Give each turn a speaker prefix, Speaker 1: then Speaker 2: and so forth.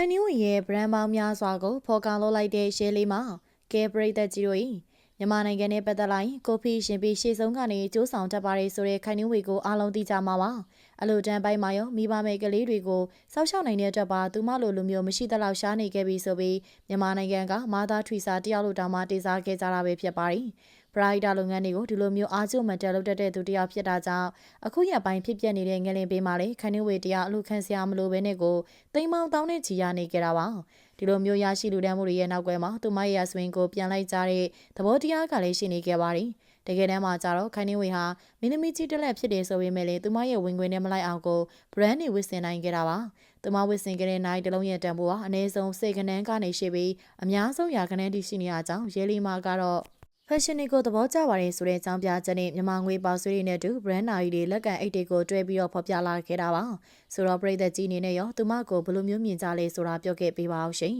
Speaker 1: ခိုင်နင်းဝင်ရဲ့ brand ပေါင်းများစွာကိုဖော်ကားလုပ်လိုက်တဲ့ရဲလေးမှာကဲပရိသတ်ကြီးတို့၏မြန်မာနိုင်ငံနဲ့ပတ်သက်လိုက်ကိုဖီရှင်ပြီးရှေ့ဆုံးကနေစူးဆောင်တတ်ပါတယ်ဆိုတဲ့ခိုင်နင်းဝေကိုအားလုံးသိကြမှာပါအလိုတန်းပိုင်းမှာရောမိဘမဲ့ကလေးတွေကိုစောက်ရှောက်နိုင်တဲ့အတွက်ပါသူမလိုလူမျိုးမရှိသလောက်ရှားနေခဲ့ပြီဆိုပြီးမြန်မာနိုင်ငံကမာသားထွီစာတယောက်လိုတောင်မှတေစားခဲ့ကြတာပဲဖြစ်ပါတယ်ပရိုက်တာလုပ်ငန်းတွေကိုဒီလိုမျိုးအားကျုံမတက်လုပ်တတ်တဲ့သူတယောက်ဖြစ်တာကြောင့်အခုရက်ပိုင်းဖြစ်ပျက်နေတဲ့ငလင်ပေးမှာလေခန်းနှဝေတရားအလူခံစရာမလိုဘဲနဲ့ကိုတိမ်မောင်တောင်းနဲ့ချီရနေကြတာပါဒီလိုမျိုးရရှိလူတန်းမှုတွေရဲ့နောက်ကွယ်မှာသူမရဲ့ဆွင်ကိုပြန်လိုက်ကြတဲ့သဘောတရားကလည်းရှိနေခဲ့ပါတယ်တကယ်တမ်းမှာကျတော့ခိုင်နှင်းဝေဟာမင်းသမီးကြီးတက်လက်ဖြစ်တယ်ဆိုပေမဲ့လေသူမရဲ့ဝင်ခွင်နဲ့မလိုက်အောင်ကို brand တွေဝစ်စင်နိုင်ခဲ့တာပါသူမဝစ်စင်ခဲ့တဲ့နိုင်တလုံးရဲ့တန်ဖိုးဟာအနည်းဆုံးစေကနန်းကနေရှိပြီးအများဆုံးရာခဏန်းတိရှိနေရကြောင်းရဲလီမာကတော့ fashion ကိုသဘောကျပါတယ်ဆိုတဲ့အကြောင်းပြချက်နဲ့မြန်မာငွေပေါဆွေးတွေနဲ့အတူ brand နာရီတွေလက်ကန်အိတ်တွေကိုတွဲပြီးတော့ဖော်ပြလာခဲ့တာပါဆိုတော့ပြည်သက်ကြီးအနေနဲ့ရောသူမကိုဘယ်လိုမျိုးမြင်ကြလဲဆိုတာပြောခဲ့ပေးပါအောင်ရှင်